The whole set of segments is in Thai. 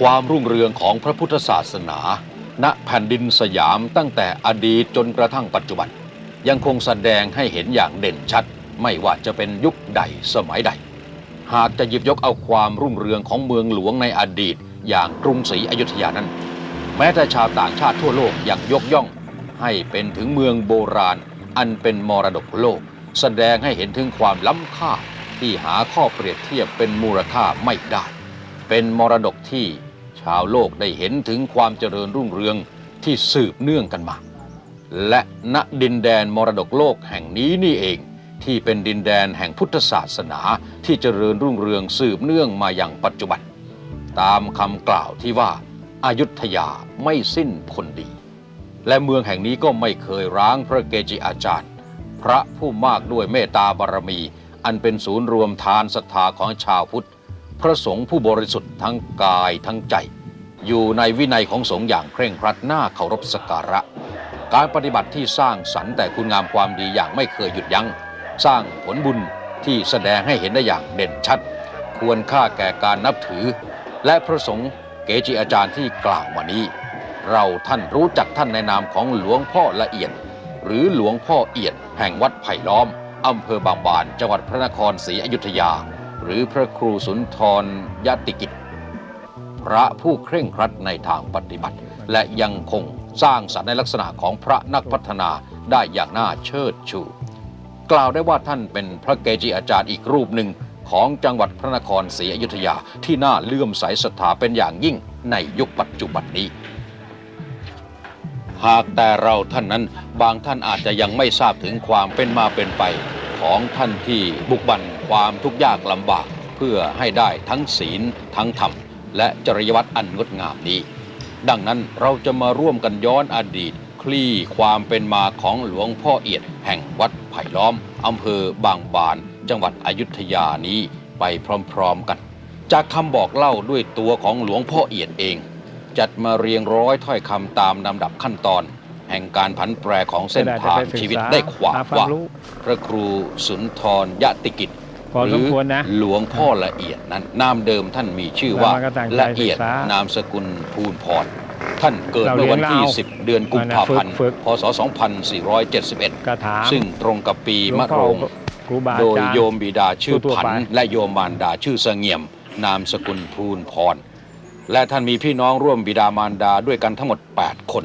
ความรุ่งเรืองของพระพุทธศาสนา ณแผ่นดินสยามตั้งแต่อดีตจนกระทั่งปัจจุบัน ยังคงแสดงให้เห็นอย่างเด่นชัด ไม่ว่าจะเป็นยุคใดสมัยใด หากจะหยิบยกเอาความรุ่งเรืองของเมืองหลวงในอดีต อย่างกรุงศรีอยุธยานั้น แม้แต่ชาวต่างชาติทั่วโลกยังยกย่อง ให้เป็นถึงเมืองโบราณ อันเป็นมรดกโลก แสดงให้เห็นถึงความล้ำค่าที่หาข้อเปรียบเทียบเป็นมูลค่าไม่ได้ เป็นมรดกที่ชาวโลกได้เห็นถึงความเจริญรุ่งเรืองที่สืบเนื่องกันมา และณดินแดนมรดกโลกแห่งนี้นี่เอง ที่เป็นดินแดนแห่งพุทธศาสนาที่เจริญรุ่งเรืองสืบเนื่องมาอย่างปัจจุบัน ตามคำกล่าวที่ว่าอายุทยาไม่สิ้นคนดี และเมืองแห่งนี้ก็ไม่เคยร้างพระเกจิอาจารย์ พระผู้มากด้วยเมตตาบารมี อันเป็นศูนย์รวมทานศรัทธาของชาวพุทธ พระสงฆ์ผู้บริสุทธิ์ทั้งกายทั้งใจ อยู่ในวินัยของสงฆ์อย่างเคร่งครัดน่าเคารพสักการะ การปฏิบัติที่สร้างสรรค์แต่คุณงามความดีอย่างไม่เคยหยุดยัง้ง สร้างผลบุญที่แสดงให้เห็นได้อย่างเด่นชัด ควรค่าแก่การนับถือ และพระสงฆ์เกจิอาจารย์ที่กล่าวมานี้ เราท่านรู้จักท่านในนามของหลวงพ่อละเอียด หรือหลวงพ่อเอียดแห่งวัดไผ่ล้อมอำเภอบางบาน จังหวัดพระนครศรีอยุธยา หรือพระครูสุนทรยติกิจ พระผู้เคร่งครัดในทางปฏิบัติ และยังคงสร้างสรรค์ในลักษณะของพระนักพัฒนาได้อย่างน่าเชิดชู กล่าวได้ว่าท่านเป็นพระเกจิอาจารย์อีกรูปหนึ่งของจังหวัดพระนครศรีอยุธยาที่น่าเลื่อมใสศรัทธาเป็นอย่างยิ่งในยุคปัจจุบันนี้ หากแต่เราท่านนั้นบางท่านอาจจะยังไม่ทราบถึงความเป็นมาเป็นไปของท่านที่บุกบั่น ความทุกข์ยากลำบากเพื่อให้ได้ทั้งศีล ทั้งธรรม และจริยวัตรอันงดงามนี้ ดังนั้นเราจะมาร่วมกันย้อนอดีต คลี่ความเป็นมาของหลวงพ่อเอียด แห่งวัดไผ่ล้อมอำเภอบางบาน จังหวัดอยุธยานี้ไปพร้อมๆกัน จากคำบอกเล่าด้วยตัวของหลวงพ่อเอียดเอง จัดมาเรียงร้อยถ้อยคำตามลำดับขั้นตอนแห่งการผันแปรของเส้นทางชีวิตได้ขวากหควาว่าพระครูสุนทรยติกิจ พอหสรืมควรนะหลวงพ่อละเอียดนั้นนามเดิมท่านมีชื่อว่าแล้วมันก็ตั้งใจละเอียดศึกษานนามสกุลภูลพรท่านเกิดเราเมื่อวันที่เรียนเรา10 เดือนกุมภาพันธ์ฝึกพศ 2471กระถามซึ่งตรงกับปีหลวมะงพ่โรองครูบาโดอายจารย์โยมบิดาชื่อทั่วๆผันไปและโยมมารดาชื่อเสงี่ยม นามสกุลภูลพร และท่านมีพี่น้องร่วมบิดามารดาด้วยกันทั้งหมด 8 คน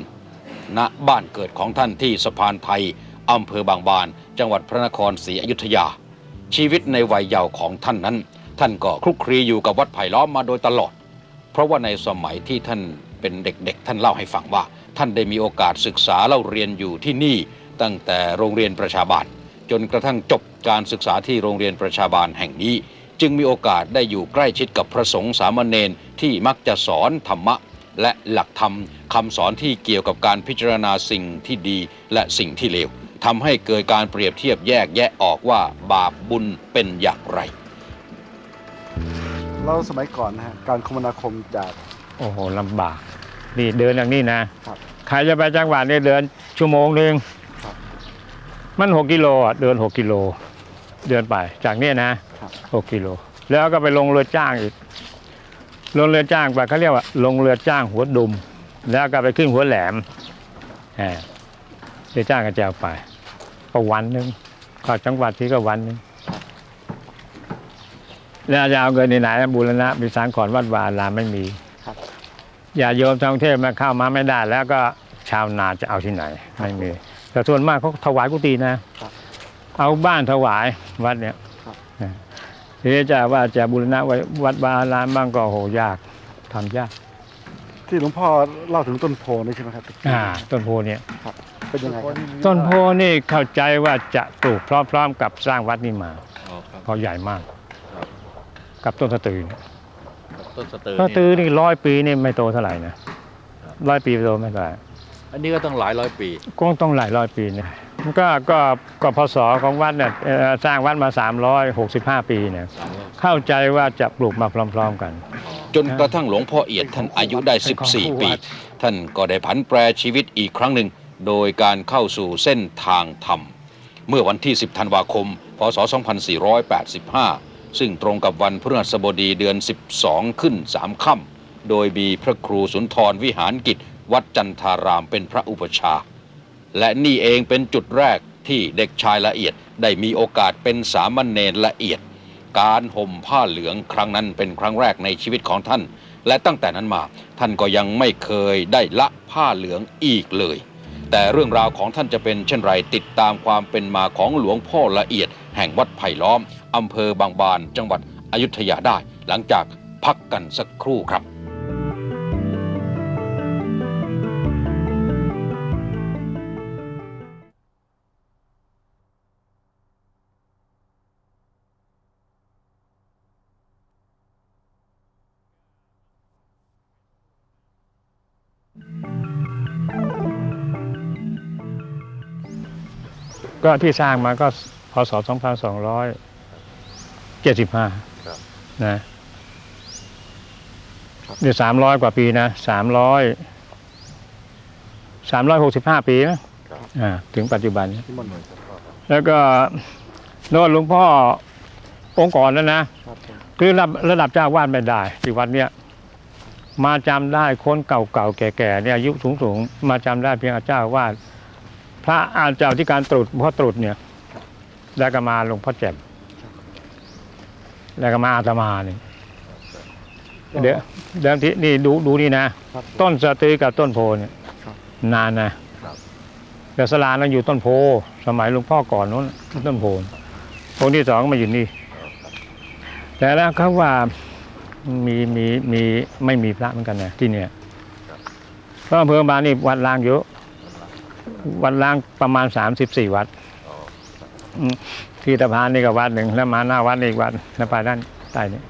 ณบ้านเกิดของท่านที่สะพานไทยอำเภอบางบาน จังหวัดพระนครศรีอยุธยา ชีวิตในวัยเยาว์ของท่านนั้น ท่านก็คลุกคลีอยู่กับวัดไผ่ล้อมมาโดยตลอด เพราะว่าในสมัยที่ท่านเป็นเด็กๆ ท่านเล่าให้ฟังว่า ท่านได้มีโอกาสศึกษาเล่าเรียนอยู่ที่นี่ ตั้งแต่โรงเรียนประชาบาล จนกระทั่งจบการศึกษาที่โรงเรียนประชาบาลแห่งนี้ จึงมีโอกาสได้อยู่ใกล้ชิดกับพระสงฆ์สามเณรที่มักจะสอนธรรมะและหลักธรรมคำสอนที่เกี่ยวกับการพิจารณาสิ่งที่ดีและสิ่งที่เลว ทำให้เกิดการเปรียบเทียบแยกแยะออกว่าบาปบุญเป็นอย่างไรแล้วสมัยก่อนนะฮะการคมนาคมจาก โอ้โหลำบากนี่เดินอย่างนี้นะครับ ใครจะไปจังหวัดนี่เดินชั่วโมงหนึ่งครับมันหกกิโลอะเดินหกกิโล เดินไปจากเนี้นะครับ หกกิโล แล้วก็ไปลงเรือจ้างอีก ลงเรือจ้างไปเขาเรียกว่า ลงเรือจ้างหัวดุม แล้วก็ไปขึ้นหัวแหลมแหมเรือจ้างก็จะเอาไป ก็วันหนึ่งเข้าจังหวัดที่ก็วันหนึ่งแล้วจะเอาเงินที่ไหนบูรณะมีสารขอนวัดวาอารามไม่มีครับ อย่าโยมทางกรุงเทพมาเข้ามาไม่ได้ แล้วก็ชาวนาจะเอาที่ไหน ไม่มี แต่ส่วนมากเขาถวายกุฏินะครับเอาบ้านถวายวัดเนี่ยครับนะทีนี้จะว่าจะบูรณะไว้วัดวาอารามบ้างก็โหยากทำยาก ที่หลวงพ่อเล่าถึงต้นโพนี่ใช่ไหมครับ อ่า ต้นโพเนี่ยครับ เป็นยังไงครับต้นโพนี่เข้าใจว่าจะปลูกพร้อมๆ กับสร้างวัดนี่มาเพราะใหญ่มาก ครับ กับต้นสะตือเนี่ยต้นสตือต้นสะตือนี่ร้อยปีนี่ไม่โตเท่าไหร่นะร้อยปีโตไม่เท่าไหร่อันนี้ก็ต้องหลายร้อยปี ก็ต้องหลายร้อยปีเนี่ยมันก็ก็ก็พศของวัดเนี่ยเอ่อสร้างวัดมา 365 ปีเนี่ยเข้าใจว่าจะปลูกมาพร้อม ๆ กัน จนกระทั่งหลวงพ่อเอียดท่านอายุได้เป็นของคู่14 ปีวัดท่านก็ได้ผันแปรชีวิตอีกครั้งหนึ่ง โดยการเข้าสู่เส้นทางธรรม เมื่อวันที่ 10 ธันวาคม พศ 2485 ซึ่งตรงกับวันพฤหัสบดีเดือน 12 ขึ้น 3 ค่ำ โดยมีพระครูสุนทรวิหารกิจ วัดจันทารามเป็นพระอุปชา และนี่เองเป็นจุดแรกที่เด็กชายละเอียดได้มีโอกาสเป็นสามเณรละเอียด การห่มผ้าเหลืองครั้งนั้นเป็นครั้งแรกในชีวิตของท่าน และตั้งแต่นั้นมาท่านก็ยังไม่เคยได้ละผ้าเหลืองอีกเลย แต่เรื่องราวของท่านจะเป็นเช่นไรติดตามความเป็นมาของหลวงพ่อละเอียด แห่งวัดไผ่ล้อมอำเภอบางบาน จังหวัดอยุธยาได้ หลังจากพักกันสักครู่ครับ ก็ที่สร้างมาก็พศ2275นะเนี่ยสามร้อยกว่าปีนะสามร้อยสามร้อยหกสิบห้าปีนะอ่าถึงปัจจุบันเนี่ยที่มันเหมือนกันครับแล้วก็โน่นหลวงพ่อองค์ก่อนแล้วนะครับผมคือระดับระดับเจ้าวาดไม่ได้ที่วัดเนี้ยมาจำได้คนเก่าๆแก่ๆเนี่ยอายุสูงๆ มาจำได้เพียงเจ้าวาดพ ระอาจารย์ที่การตรุษพ่อตรุษเนี่ยแล้วก็มาหลวงพ่อแจ่มแล้วก็มาอาตมาเนี่ยเดี๋ยวเดี๋ยวที่นี่ดูดูนี่นะ ต้นสะตือกับต้นโพเนี่ยนานนะแต่สลานั้นอยู่ต้นโพ สมัยหลวงพ่อก่อนนู้นต้นโพองที่สองมาอยู่นี่ แต่แล้วเขาว่ามีมีมีไม่มีพระเหมือนกันนะที่เนี่ยพระอำเภอบานี่วัดลางเยอะ วัดล้างประมาณสามสิบสี่วัดมที่ตะพานนี่ก็วัดหนึ่งแล้วมาหน้าวัดนี่อีกวัดแล้วไปด้านใต้นี่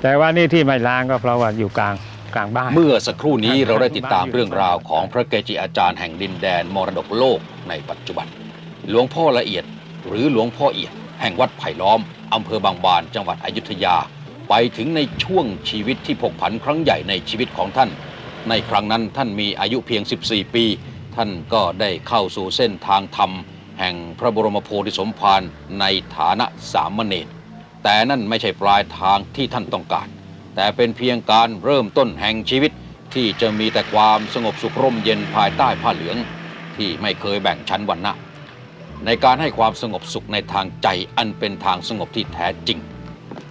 แต่ว่านี่ที่ไม่ล้างก็เพราะว่าอยู่กลางกลางบ้าน เมื่อสักครู่นี้เราได้ติดตามเรื่องราวของพระเกจิอาจารย์แห่งดินแดนมรดกโลกในปัจจุบัน หลวงพ่อละเอียด หรือหลวงพ่อเอียด แห่งวัดไผ่ล้อมอำเภอบางบานจังหวัดอยุธยา ไปถึงในช่วงชีวิตที่ผกผันครั้งใหญ่ในชีวิตของท่าน ในครั้งนั้นท่านมีอายุเพียง 14 ปี ท่านก็ได้เข้าสู่เส้นทางธรรม แห่งพระบรมโพธิสมภารในฐานะสามเณรแต่นั่นไม่ใช่ปลายทางที่ท่านต้องการ แต่เป็นเพียงการเริ่มต้นแห่งชีวิตที่จะมีแต่ความสงบสุขร่มเย็นภายใต้ผ้าเหลือง ที่ไม่เคยแบ่งชั้นวรรณะในการให้ความสงบสุขในทางใจอันเป็นทางสงบที่แท้จริง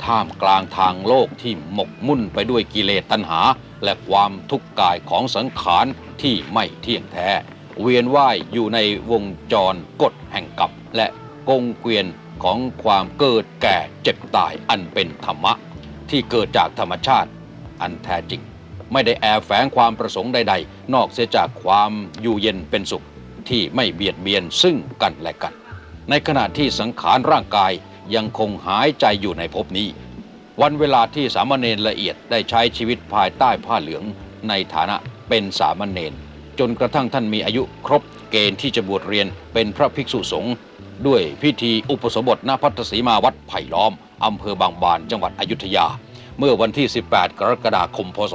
ท่ามกลางทางโลกที่หมกมุ่นไปด้วยกิเลสตัณหา และความทุกข์กายของสังขารที่ไม่เที่ยงแท้ เวียนว่ายอยู่ในวงจรกฎแห่งกรรมและกงเกวียนของความเกิดแก่เจ็บตายอันเป็นธรรมะ ที่เกิดจากธรรมชาติอันแท้จริง ไม่ได้แอบแฝงความประสงค์ใด ๆ นอกเสียจากความอยู่เย็นเป็นสุขที่ไม่เบียดเบียนซึ่งกันและกัน ในขณะที่สังขารร่างกายยังคงหายใจอยู่ในภพนี้ วันเวลาที่สามเณรละเอียดได้ใช้ชีวิตภายใต้ผ้าเหลืองในฐานะเป็นสามเณร จนกระทั่งท่านมีอายุครบเกณฑ์ที่จะบวชเรียนเป็นพระภิกษุสงฆ์ด้วยพิธีอุปสมบทณพัทธสีมาวัดไผ่ล้อม อำเภอบางบานจังหวัดอยุธยา เมื่อวันที่ 18 กรกฎาคม พศ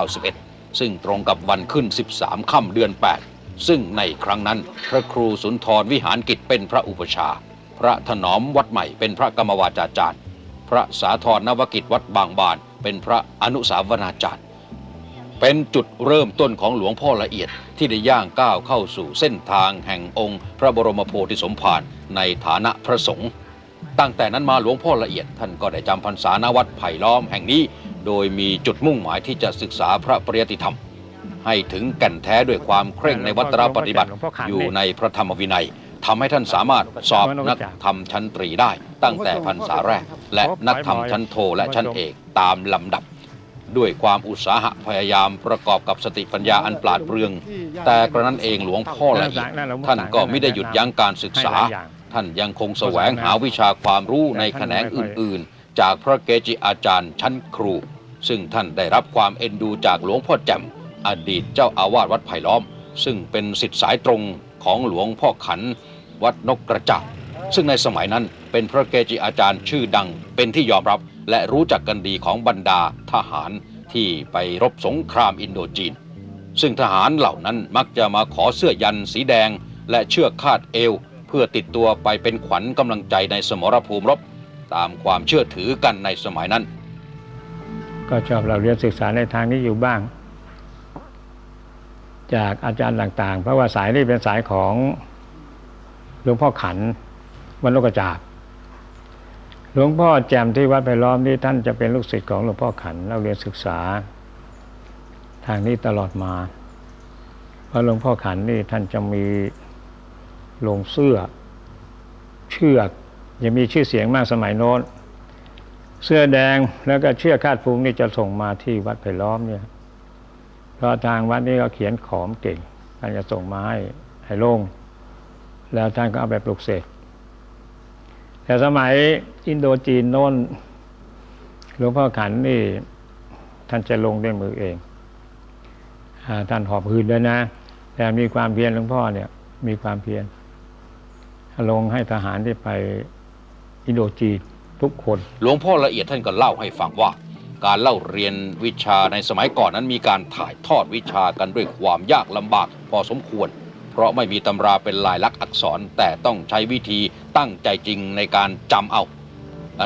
2491 ซึ่งตรงกับวันขึ้น 13 ค่ำเดือน 8 ซึ่งในครั้งนั้นพระครูสุนทรวิหารกิจเป็นพระอุปชา พระถนอมวัดใหม่เป็นพระกรรมวาจาจารย์ พระสาธรนวกิจวัดบางบาน เป็นพระอนุสาวนาจารย์ เป็นจุดเริ่มต้นของหลวงพ่อละเอียดที่ได้ย่างก้าวเข้าสู่เส้นทางแห่งองค์ พระบรมโพธิสมภารในฐานะพระสงฆ์ตั้งแต่นั้นมาหลวงพ่อละเอียดท่านก็ได้จำพรรษาณวัดไผ่ล้อมแห่งนี้ โดยมีจุดมุ่งหมายที่จะศึกษาพระปริยติธรรม ให้ถึงแก่นแท้ด้วยความเคร่งในวัตรปฏิบัติอยู่ในพระธรรมวินัยทำให้ท่านสามารถสอบนักธรรมชั้นตรีได้ ตั้งแต่พรรษาแรก และนักธรรมชั้นโทและชั้นเอกตามลำดับ ด้วยความอุตสาหะพยายามประกอบกับสติปัญญาอันปราดเปรื่อง แต่กระนั้นเองหลวงพ่อละเอียดท่านก็ไม่ได้หยุดยั้งการศึกษา ท่านยังคงแสวงหาวิชาความรู้ในแขนงอื่น ๆ จากพระเกจิอาจารย์ชั้นครู ซึ่งท่านได้รับความเอ็นดูจากหลวงพ่อแจ่มอดีตเจ้าอาวาสวัดไผ่ล้อม ซึ่งเป็นสิทธิสายตรงของหลวงพ่อขัน วัดนกกระจาบซึ่งในสมัยนั้นเป็นพระเกจิอาจารย์ชื่อดังเป็นที่ยอมรับ และรู้จักกันดีของบรรดาทหารที่ไปรบสงครามอินโดจีน ซึ่งทหารเหล่านั้นมักจะมาขอเสื้อยันสีแดง และเชือกคาดเอว เพื่อติดตัวไปเป็นขวัญกำลังใจในสมรภูมิรบ ตามความเชื่อถือกันในสมัยนั้น ก็ชอบเราเรียนศึกษาในทางนี้อยู่บ้าง จากอาจารย์ต่างๆ เพราะว่าสายนี้เป็นสายของหลวงพ่อขันวันโลกจาบ หลวงพ่อแจมที่วัดไผ่ล้อมนี่ท่านจะเป็นลูกศิษย์ของหลวงพ่อขันเราเรียนศึกษา ทางนี้ตลอดมาเพราะหลวงพ่อขันนี่ท่านจะมีลงเสื้อ เชือกยังมีชื่อเสียงมากสมัยโน้น เสื้อแดงแล้วก็เชือกคาดพุงนี่จะส่งมาที่วัดไผ่ล้อมเนี่ยเพราะทางวัดนี่ก็เขียนขอมเก่งท่านจะส่งมาให้ให้ลง แล้วท่านก็เอาไปปลูกเสก แต่สมัยอินโดจีนโน้นหลวงพ่อขันนี่ท่านจะลงด้วยมือเองอท่านหอบหืนด้วยนะ แต่มีความเพียรหลวงพ่อเนี่ย มีความเพียรลงให้ทหารที่ไปอินโดจีนทุกคน หลวงพ่อละเอียดท่านก็เล่าให้ฟังว่า การเล่าเรียนวิชาในสมัยก่อนนั้นมีการถ่ายทอดวิชากันด้วยความยากลำบากพอสมควร เพราะไม่มีตำราเป็นลายลักษณ์อักษรแต่ต้องใช้วิธีตั้งใจจริงในการจำเอา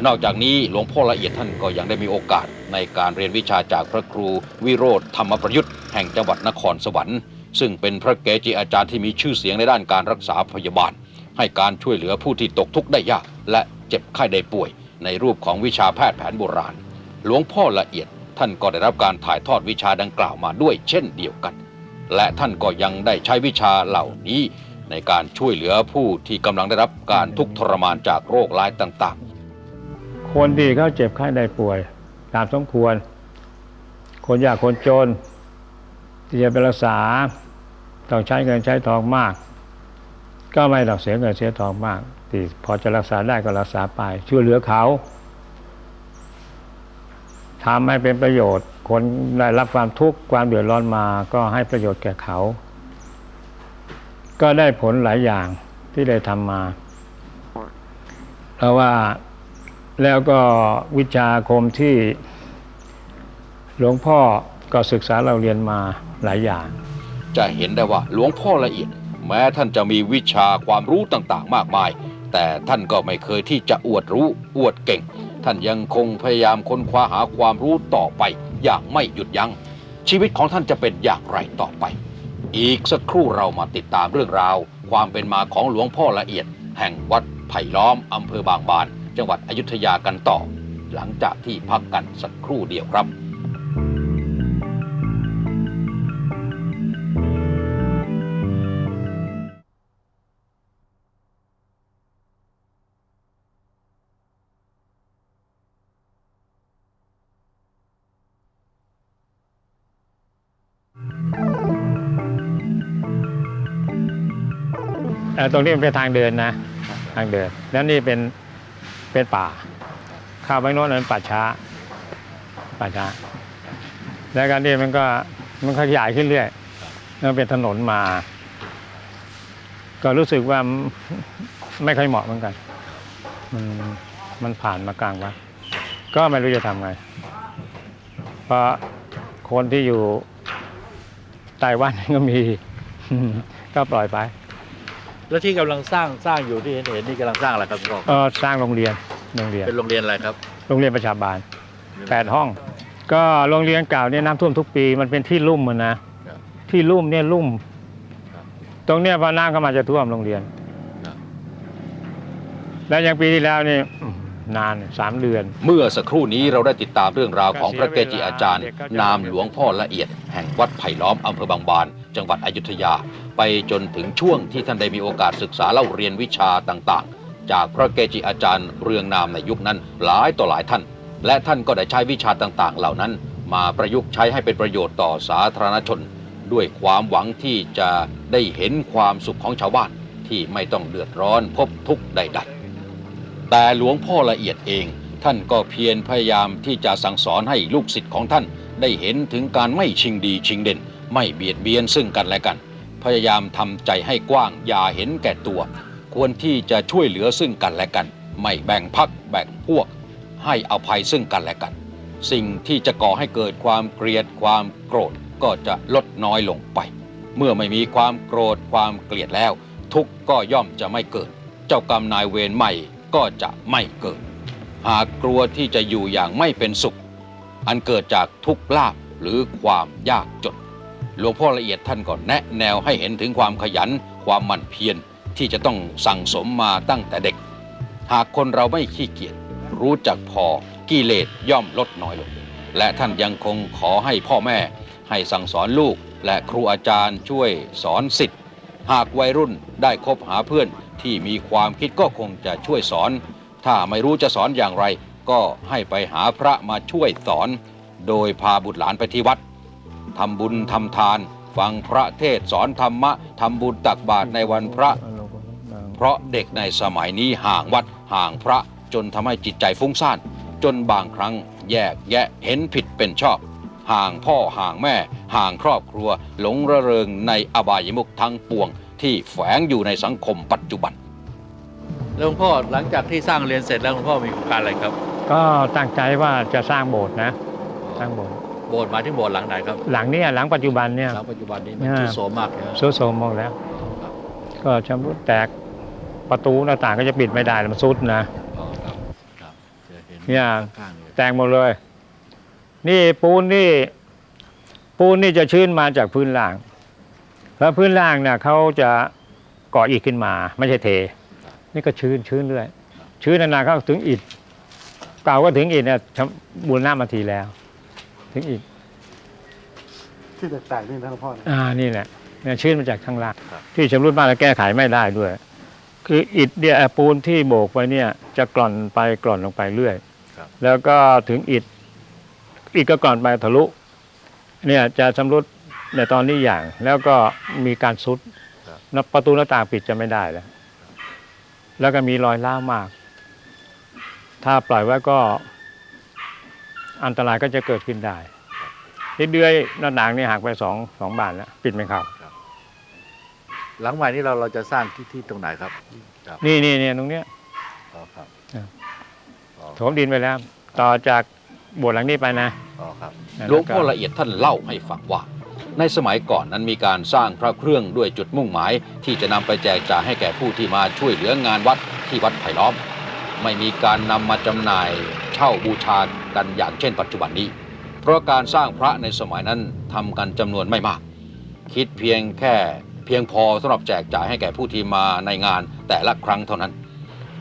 นอกจากนี้หลวงพ่อละเอียดท่านก็ยังได้มีโอกาสในการเรียนวิชาจากพระครูวิโรธธรรมประยุทธ์แห่งจังหวัดนครสวรรค์ ซึ่งเป็นพระเกจิอาจารย์ที่มีชื่อเสียงในด้านการรักษาพยาบาล ให้การช่วยเหลือผู้ที่ตกทุกข์ได้ยาก และเจ็บไข้ได้ป่วย ในรูปของวิชาแพทย์แผนโบราณ หลวงพ่อละเอียดท่านก็ได้รับการถ่ายทอดวิชาดังกล่าวมาด้วยเช่นเดียวกัน และท่านก็ยังได้ใช้วิชาเหล่านี้ ในการช่วยเหลือผู้ที่กำลังได้รับการทุกข์ทรมานจากโรคร้ายต่างๆ คนที่เขาเจ็บไข้ได้ป่วย ตามสมควร คนยากคนจน ที่จะไปรักษาต้องใช้เงินใช้ทองมาก ก็ไม่ต้องเสียเงินเสียทองมากที่พอจะรักษาได้ก็รักษาไปช่วยเหลือเขา ทำให้เป็นประโยชน์ คนได้รับความทุกข์ความเดือดร้อนมาก็ให้ประโยชน์แก่เขา ก็ได้ผลหลายอย่างที่ได้ทำมา เพราะว่าแล้วก็วิชาคมที่หลวงพ่อก็ศึกษาเราเรียนมาหลายอย่าง จะเห็นได้ว่าหลวงพ่อละเอียด แม้ท่านจะมีวิชาความรู้ต่างๆ มากมาย แต่ท่านก็ไม่เคยที่จะอวดรู้อวดเก่ง ท่านยังคงพยายามค้นคว้าหาความรู้ต่อไป อย่างไม่หยุดยัง้งชีวิตของท่านจะเป็นอย่างไรต่อไป อีกสักครู่เรามาติดตามเรื่องราว ความเป็นมาของหลวงพ่อละเอียด แห่งวัดไผ่ล้อมอำเภอบางบาน จังหวัดอยุธยากันต่อ หลังจากที่พักกันสักครู่เดียวครับ เอ่อตรงนี้มันเป็นทางเดินนะ ทางเดิน แล้วนี่เป็นเป็นป่า ข้าวไปโน้นนั้นป่าช้า ป่าช้า แล้วกันนี่มันก็มันขยายขึ้นเรื่อยมันเป็นถนนมา ก็รู้สึกว่าไม่ค่อยเหมาะเหมือนกัน มันมันผ่านมากลางวัดก็ไม่รู้จะทำไง เพราะคนที่อยู่ไต้วันก็มี ก็ปล่อยไป แล้วที่กำลังสร้างสร้างอยู่ที่เห็นเห็นนี่กำลังสร้างอะไรครับคุณพ่อเออสร้างโรงเรียนโรงเรียนเป็นโรงเรียนอะไรครับโรงเรียนประชาบาลแปดห้อง ก็โรงเรียนเก่าเนี่ยน้ำท่วมทุกปีมันเป็นที่ลุ่มมันนะ ครับ ที่ลุ่มเนี่ยลุ่ม ครับตรงเนี้ยพอน้ำเข้ามาจะท่วมโรงเรียน ครับ แล้วอย่างปีที่แล้วนี่อื้อหือนานสามเดือน เมื่อสักครู่นี้เราได้ติดตามเรื่องราวของพระเกจิอาจารย์ นามหลวงพ่อละเอียด แห่งวัดไผ่ล้อมอำเภอบางบาน จังหวัดอยุธยา ไปจนถึงช่วงที่ท่านได้มีโอกาสศึกษาเล่าเรียนวิชาต่างๆ จากพระเกจิอาจารย์เรืองนามในยุคนั้นหลายต่อหลายท่าน และท่านก็ได้ใช้วิชาต่างๆ เหล่านั้น มาประยุกต์ใช้ให้เป็นประโยชน์ต่อสาธารณชน ด้วยความหวังที่จะได้เห็นความสุขของชาวบ้านที่ไม่ต้องเดือดร้อนพบทุกข์ใด ๆ แต่หลวงพ่อละเอียดเองท่านก็เพียรพยายามที่จะสั่งสอนให้ลูกศิษย์ของท่านได้เห็นถึงการไม่ชิงดีชิงเด่น ไม่เบียดเบียนซึ่งกันและกัน พยายามทำใจให้กว้างอย่าเห็นแก่ตัว ควรที่จะช่วยเหลือซึ่งกันและกัน ไม่แบ่งพักแบ่งพวก ให้อภัยซึ่งกันและกัน สิ่งที่จะก่อให้เกิดความเกลียดความโกรธก็จะลดน้อยลงไป เมื่อไม่มีความโกรธความเกลียดแล้ว ทุกก็ย่อมจะไม่เกิด เจ้ากรรมนายเวรใหม่ก็จะไม่เกิด หากกลัวที่จะอยู่อย่างไม่เป็นสุข อันเกิดจากทุกข์ลาภหรือความยากจน หลวงพ่อละเอียดท่านก็แนะแนวให้เห็นถึงความขยันความหมั่นเพียรที่จะต้องสั่งสมมาตั้งแต่เด็ก หากคนเราไม่ขี้เกียจรู้จักพอกิเลสย่อมลดน้อยลง และท่านยังคงขอให้พ่อแม่ ให้สั่งสอนลูก และครูอาจารย์ช่วยสอนสิทธิ์หากวัยรุ่นได้คบหาเพื่อนที่มีความคิดก็คงจะช่วยสอน ถ้าไม่รู้จะสอนอย่างไร ก็ให้ไปหาพระมาช่วยสอน โดยพาบุตรหลานไปที่วัด ทำบุญทำทาน ฟังพระเทศน์สอนธรรมะทำบุญตักบาตรในวันพระ เพราะเด็กในสมัยนี้ห่างวัดห่างพระจนทำให้จิตใจฟุ้งซ่าน จนบางครั้งแยกแยะเห็นผิดเป็นชอบ ห่างพ่อห่างแม่ ห่างครอบครัว หลงระเริงในอบายมุขทั้งปวง ที่แฝงอยู่ในสังคมปัจจุบันแล้วหลวงพ่อหลังจากที่สร้างเรียนเสร็จแล้วหลวงพ่อมีโครงการอะไรครับ ก็ตั้งใจว่าจะสร้างโบสถ์นะ สร้างโบสถ์ โบสถ์หมายถึงโบสถ์หลังไหนครับหลังเนี้หลังปัจจุบันเนี่ยหลังปัจจุบันนี้มันอ่าทรุดโทรมมากเลยนะซุดโทรมหมดแล้ว ก็ชำรุดแตกประตูหน้าต่างก็จะปิดไม่ได้มันซุดนะอ๋อครับครับจะเห็นเนี่ยข้างๆเลยแตกหมดเลย นี่ปูนนี่ ปูนนี่จะชื้นมาจากพื้นล่าง แล้วพื้นล่างเนี่ยเขาจะก่ออิฐขึ้นมา ไม่ใช่เท นี่ก็ชื้นชื้นเรื่อยชื้นนานๆเข้าถึงอิฐเก่าก็ถึงอิฐเนี่ยชำบูรณะมาทีแล้ว ถึงอิฐที่แตกๆนี่นะหลวงพ่อเนี่ยอ่านี่แหละเนี่ยชื้นมาจากข้างล่างที่ชำรุดมากแล้วแก้ไขไม่ได้ด้วย คืออิฐเนี่ยปูนที่โบกไว้เนี่ยจะกร่อนไปกร่อนลงไปเรื่อยแล้วก็ถึงอิฐอิฐก็กร่อนไปทะลุเนี่ยจะชำรุดในตอนนี้อย่าง แล้วก็มีการซุดแล้วประตูหน้าต่างปิดจะไม่ได้แล้ว แล้วก็มีรอยร้าวมาก ถ้าปล่อยไว้ก็ อันตรายก็จะเกิดขึ้นได้ที่เดือยหน้าต่างนี่หักไปสองสองบานแล้วปิดไม่เข้าหลังใหม่นี้เราเราจะสร้างที่ที่ตรงไหนครับครับนี่นี่นี่ตรงเนี้ยอ๋อครับครับอ๋อถมดินไปแล้ว ต่อจากโบสถ์หลังนี้ไปนะอ๋อครับหลวงพ่อละเอียดท่านเล่าให้ฟังว่า ในสมัยก่อนนั้นมีการสร้างพระเครื่องด้วยจุดมุ่งหมาย ที่จะนำไปแจกจ่ายให้แก่ผู้ที่มาช่วยเหลืองานวัดที่วัดไผ่ล้อม ไม่มีการนำมาจำหน่ายเช่าบูชากันอย่างเช่นปัจจุบันนี้ เพราะการสร้างพระในสมัยนั้นทำกันจำนวนไม่มาก คิดเพียงแค่เพียงพอสำหรับแจกจ่ายให้แก่ผู้ที่มาในงานแต่ละครั้งเท่านั้น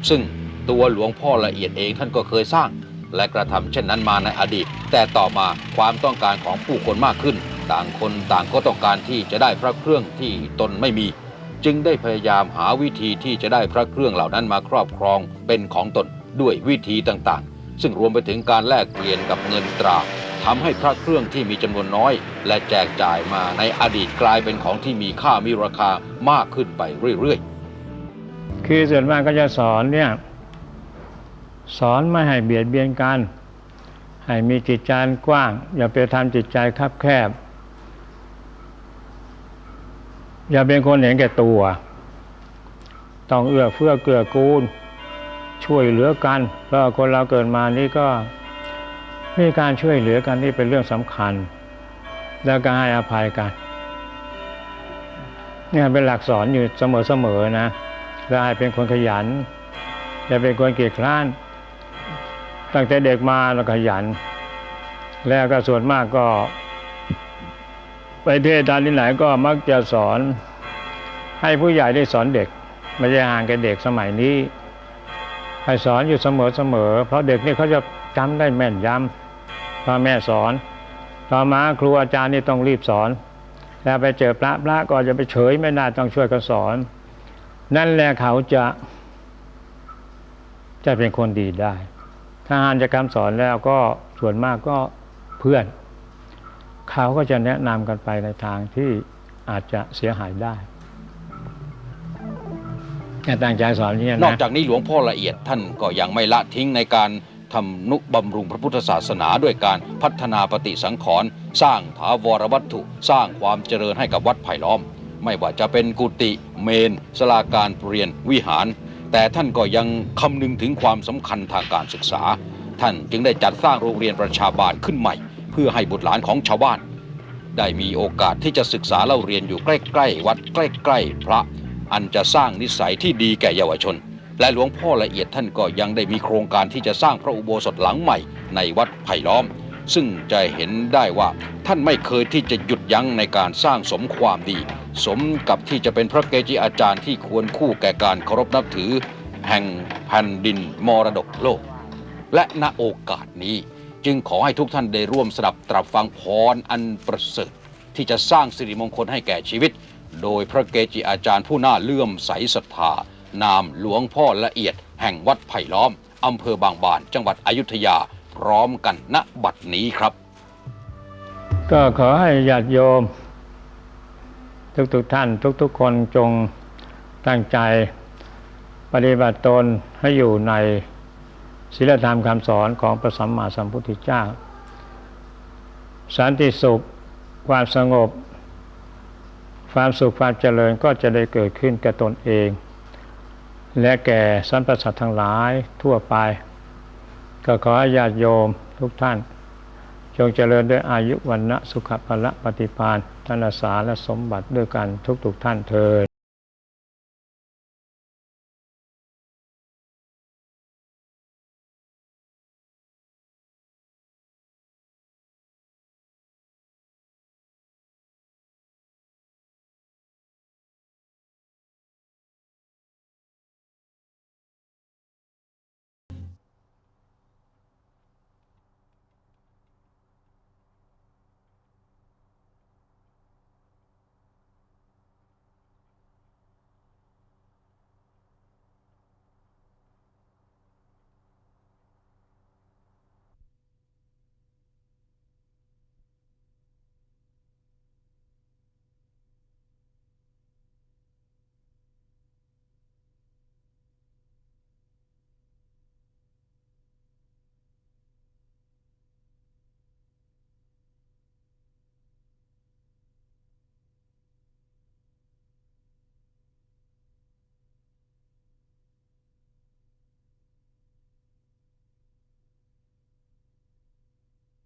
ซึ่งตัวหลวงพ่อละเอียดเองท่านก็เคยสร้าง และกระทำเช่นนั้นมาในอดีต แต่ต่อมาความต้องการของผู้คนมากขึ้น ต่างคนต่างก็ต้องการที่จะได้พระเครื่องที่ตนไม่มี จึงได้พยายามหาวิธีที่จะได้พระเครื่องเหล่านั้นมาครอบครองเป็นของตนด้วยวิธีต่างๆ ซึ่งรวมไปถึงการแลกเปลี่ยนกับเงินตราทำให้พระเครื่องที่มีจำนวนน้อย และแจกจ่ายมาในอดีตกลายเป็นของที่มีค่ามีราคามากขึ้นไปเรื่อยๆ คือส่วนมากก็จะสอนเนี่ยสอนไม่ให้เบียดเบียนกัน ให้มีจิตใจกว้าง อย่าไปทำจิตใจคับแคบ อย่าเป็นคนเห็นแก่ตัว ต้องเอื้อเฟื้อเกื้อกูล ช่วยเหลือกันเพราะคนเราเกิดมานี่ก็มีการช่วยเหลือกันนี่เป็นเรื่องสำคัญ แล้วก็ให้อภัยกันเนี่ยเป็นหลักสอนอยู่เสมอๆนะและให้เป็นคนขยัน อย่าเป็นคนเกียจคร้าน ตั้งแต่เด็กมาแล้วขยัน แล้วก็ส่วนมากก็ ไปเทศน์ตามที่ไหนก็มักจะสอนให้ผู้ใหญ่ได้สอนเด็กไม่ใช่ห่างกับเด็กสมัยนี้ให้สอนอยู่เสมอๆเพราะเด็กนี่เขาจะจำได้แม่นยำพ่อแม่สอน ต่อมาครูอาจารย์นี่ต้องรีบสอน แล้วไปเจอพระพระก็จะไปเฉยไม่ได้ต้องช่วยกันสอน นั่นแหละเขาจะ จะเป็นคนดีได้ ถ้าอ่านจากคำสอนแล้วก็ส่วนมากก็เพื่อน เขาก็จะแนะนำกันไปในทางที่อาจจะเสียหายได้แค่ตั้งใจสอนนี่ยนอกจากนี้หลวงพ่อละเอียดท่านก็ยังไม่ละทิ้งในการทำนุบำรุงพระพุทธศาสนาด้วยการพัฒนาปฏิสังขรณ์สร้างถาวรวัตถุ สร้างความเจริญให้กับวัดไผ่ล้อม ไม่ว่าจะเป็นกุฏิเมนสลาการเปลี่ยนวิหาร แต่ท่านก็ยังคำนึงถึงความสำคัญทางการศึกษา ท่านจึงได้จัดสร้างโรงเรียนประชาบาลขึ้นใหม่ เพื่อให้บุตรหลานของชาวบ้าน ได้มีโอกาสที่จะศึกษาเล่าเรียนอยู่ใกล้ๆ วัดใกล้ๆ พระอันจะสร้างนิสัยที่ดีแก่เยาวชน และหลวงพ่อละเอียดท่านก็ยังได้มีโครงการที่จะสร้างพระอุโบสถหลังใหม่ในวัดไผ่ล้อม ซึ่งจะเห็นได้ว่าท่านไม่เคยที่จะหยุดยั้งในการสร้างสมความดี สมกับที่จะเป็นพระเกจิอาจารย์ที่ควรคู่แก่การเคารพนับถือ แห่งแผ่นดินมรดกโลก และณโอกาสนี้ จึงขอให้ทุกท่านได้ร่วมสดับตรับฟังพรอันประเสริฐที่จะสร้างสิริมงคลให้แก่ชีวิต โดยพระเกจิอาจารย์ผู้น่าเลื่อมใสศรัทธานามหลวงพ่อละเอียด แห่งวัดไผ่ล้อมอำเภอบางบาน จังหวัดอยุธยาพร้อมกันณบัดนี้ครับ ก็ขอให้ญาติโยม ทุกๆท่านทุกๆคนจงตั้งใจ ปฏิบัติตนให้อยู่ใน ศีลธรรมคำสอนของพระสัมมาสัมพุทธเจ้า สันติสุข ความสงบ ความสุขความเจริญก็จะได้เกิดขึ้นแก่ตนเอง และแก่สรรพสัตว์ทั้งหลายทั่วไป ก็ขอญาติโยมทุกท่าน จงเจริญด้วยอายุวันนะสุขภละปฏิพานธนสารและสมบัติด้วยกันทุกๆท่านเทิน